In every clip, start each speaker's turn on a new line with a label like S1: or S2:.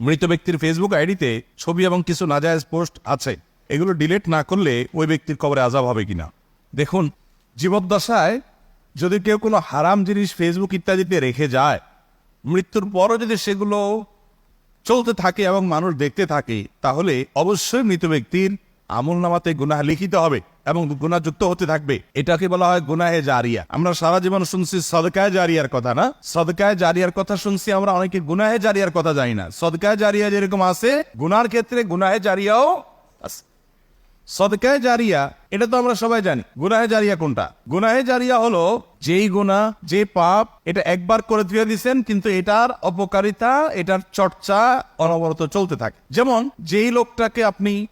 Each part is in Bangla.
S1: মৃত ব্যক্তির ফেসবুক আইডিতে ছবি এবং কিছু নাজায়েজ পোস্ট আছে। এগুলো ডিলিট না করলে ওই ব্যক্তির কবরে আজাব হবে কিনা। দেখুন, জীবদ্দশায় যদি কেউ কোনো হারাম জিনিস ফেসবুক ইত্যাদিতে রেখে যায়, মৃত্যুর পরও যদি সেগুলো চলতে থাকে এবং মানুষ দেখতে থাকে, তাহলে অবশ্যই মৃত ব্যক্তির আমল নামাতে গুনাহ লিখিত হবে। এবং গুণাযুক্ত হতে থাকবে। এটাকে বলা হয় গুনাহে জারিয়া। আমরা সারা জীবন শুনছি সদকায় জারিয়ার কথা না? সদকায় জারিয়ার কথা শুনছি আমরা অনেকে গুনাহে জারিয়ার কথা জানি না। সদকায় জারিয়া যেরকম আছে, গুনার ক্ষেত্রে গুনাহে জারিয়াও আছে। সদকায় জারিয়া, এটা তো আমরা সবাই জানি। গুনাহে জারিয়া কোনটা? গুনাহে জারিয়া হলো যেই গুনাহ যে পাপ, এটা একবার করে ধুয়ে দিছেন, কিন্তু এটার অপকারিতা, এটার চর্চা অনবরত চলতে থাকে। যেমন, যেই লোকটাকে আপনি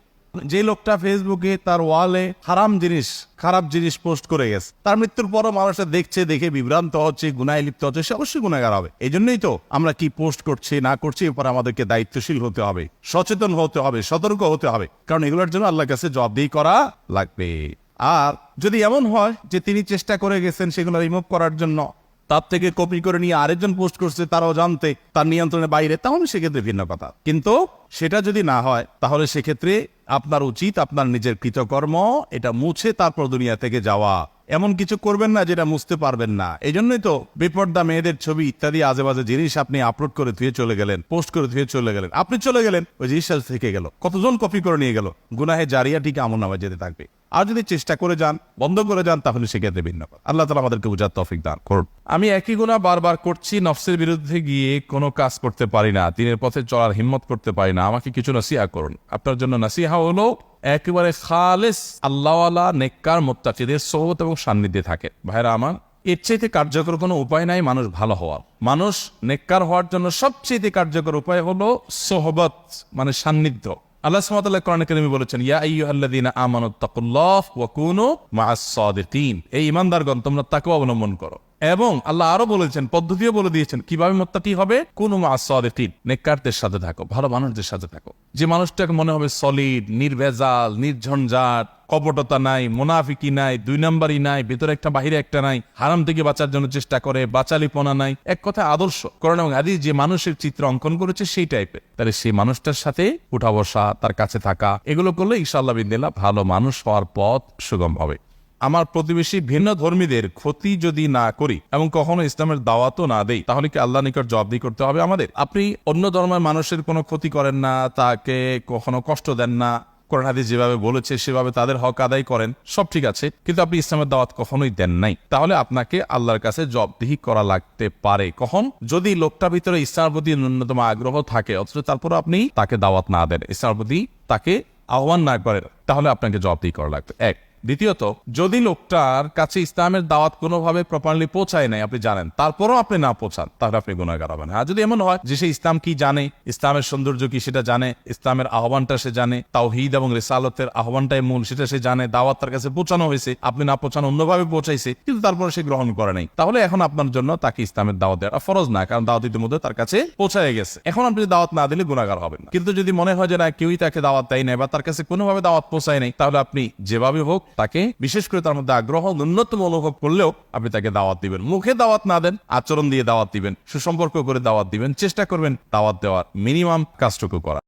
S1: যে লোকটা ফেসবুকে তার ওয়ালে হারাম জিনিস, খারাপ জিনিস পোস্ট করে গেছে, তার মৃত্যুর পরও মানুষটা দেখছে, দেখে বিভ্রান্ত হচ্ছে, গুনায় লিপ্ত হচ্ছে, সে অবশ্যই গুণাগার হবে। এই জন্যই তো আমরা কি পোস্ট করছি, না করছি এরপর আমাদেরকে দায়িত্বশীল হতে হবে, সচেতন হতে হবে, সতর্ক হতে হবে। কারণ এগুলোর জন্য আল্লাহর কাছে জবাবদিহি করা লাগবে। আর যদি এমন হয় যে তিনি চেষ্টা করে গেছেন সেগুলো রিমুভ করার জন্য তার থেকে কপি করে নিয়ে আরেকজন পোস্ট করছে, তারাও জানতে, তার নিয়ন্ত্রণের বাইরে তাহলে সেক্ষেত্রে ভিন্ন কথা। কিন্তু সেটা যদি না হয়, তাহলে সেক্ষেত্রে আপনার উচিত আপনার নিজের কৃতকর্ম, এটা মুছে তারপর দুনিয়া থেকে যাওয়া। এমন কিছু করবেন না যেটা মুছতে পারবেন না। এই জন্যই তো বেপর্দা মেয়েদের ছবি ইত্যাদি আজে বাজে জিনিস আপনি আপলোড করে ধুয়ে চলে গেলেন পোস্ট করে ধুয়ে চলে গেলেন। আপনি চলে গেলেন, ওই জিনিসটা থেকে গেল। কতজন কপি করে নিয়ে গেল? গুনাহে জারিয়া ঠিক আমল নামায় যেতে থাকবে। আর যদি চেষ্টা করে যান, বন্ধ করে যান, তাহলে সেক্ষেত্রে ভিন্ন কথা। আল্লাহ তালা আমাদেরকে বুঝার তফিক দান করুন। আমি একই গুণা বারবার করছি, নফসের বিরুদ্ধে গিয়ে কোনো কাজ করতে পারি না, দিনের পথে চলার হিম্মত করতে পারি না। আমাকে কিছু নাসিহা করুন। আপনার জন্য নাসিহা হলো, একেবারে খালেস আল্লাহওয়ালা, নেককার, মোত্তাকিদের সোহত এবং সান্নিধ্যে থাকে ভাইরা আমার, এর চাইতে কার্যকর কোনো উপায় নাই মানুষ ভালো হওয়ার। মানুষ নেককার হওয়ার জন্য সবচেয়ে কার্যকর উপায় হলো সোহবত মানে সান্নিধ্য। আল্লাহ সুবহানাহু কোরআন কারিমে বলেছেন, ইয়া আইয়ুহাল্লাযীনা আমানু তাকুল্লাহ ওয়া কুনু মাআস সাদিকিন এই ইমানদারগণ তোমরা তাকওয়া অবলম্বন করো। এবং আল্লাহ আরও বলেছেন, পদ্ধতিও বলে দিয়েছেন, কীভাবে মোত্তাকি হবে? কোন মাআস সাদিকিন, নেককারদের সাথে থাকো, ভালো মানুষদের সাথে থাকো। যে মানুষটাকে মনে হবে সলিড নির্ভেজাল, নির্ঝঞ্ঝাট, কপটতা নাই মুনাফিকি নাই, দুই নাম্বারই নাই, ভেতরে একটা, বাহিরে একটা নাই, হারাম থেকে বাঁচার জন্য চেষ্টা করে, বাচালিপনা নাই, এক কথা আদর্শ। করোনা এবং আদি যে মানুষের চিত্র অঙ্কন করেছে সেই টাইপের তাহলে সেই মানুষটার সাথে উঠা বসা, তার কাছে থাকা, এগুলো করলে ইনশাল্লাহ বিদিল্লা ভালো মানুষ হওয়ার পথ সুগম হবে। আমার প্রতিবেশী ভিন্ন ধর্মীদের ক্ষতি যদি না করি এবং কখনো ইসলামের দাওয়াতও না দেই, তাহলে কি আল্লাহ নিকট জবাবদি করতে হবে আমাদের? আপনি অন্য ধর্মের মানুষের কোনো ক্ষতি করেন না, তাকে কখনো কষ্ট দেন না। কোরআন হাদিস যেভাবে বলেছে, সেভাবে তাদের হক আদায় করেন, সব ঠিক আছে। কিন্তু আপনি ইসলামের দাওয়াত কখনোই দেন নাই। তাহলে আপনাকে আল্লাহর কাছে জবাবদিহি করা লাগতে পারে। কখন? যদি লোকটার ভিতরে ইসলামের প্রতি ন্যূনতম আগ্রহ থাকে, অথচ তারপর আপনি তাকে দাওয়াত না দেন, ইসলামের প্রতি তাকে আহ্বান না করেন, তাহলে আপনাকে জবাবদিহি করা লাগবে। এক দ্বিতীয়ত, যদি লোকটার কাছে ইসলামের দাওয়াত কোনোভাবে প্রপারলি পৌঁছায় নাই, আপনি জানেন, তারপরও আপনি না পৌঁছান, তাহলে আপনি গুণাগার হবেন আর যদি এমন হয় যে সে ইসলাম কি জানে, ইসলামের সৌন্দর্য কি সেটা জানে, ইসলামের আহ্বানটা সে জানে, তাওহিদ এবং রেসালতের আহ্বানটাই মূল সেটা সে জানে, দাওয়াত তার কাছে পৌঁছানো হয়েছে, আপনি না পৌঁছানো অন্যভাবে পৌঁছাইছে, কিন্তু তারপরে সে গ্রহণ করে নাই। তাহলে এখন আপনার জন্য তাকে ইসলামের দাওয়াত দেওয়া ফরজ না, কারণ দাওয়াত ইতিমধ্যে তার কাছে পৌঁছায় গেছে। এখন আপনি দাওয়াত না দিলে গুণাগার হবেন কিন্তু যদি মনে হয় যে না, কেউই তাকে দাওয়াত দেয় নাই বা তার কাছে কোনোভাবে দাওয়াত পৌঁছায় নাই, তাহলে আপনি যেভাবে হোক তাকে বিশেষ করে তার মধ্যে আগ্রহ, ন্যূনতম অনুভব করলেও আপনি তাকে দাওয়াত দিবেন। মুখে দাওয়াত না দেন, আচরণ দিয়ে দাওয়াত দিবেন, সুসম্পর্ক করে দাওয়াত দিবেন, চেষ্টা করবেন দাওয়াত দেওয়ার মিনিমাম কাজটুকু করা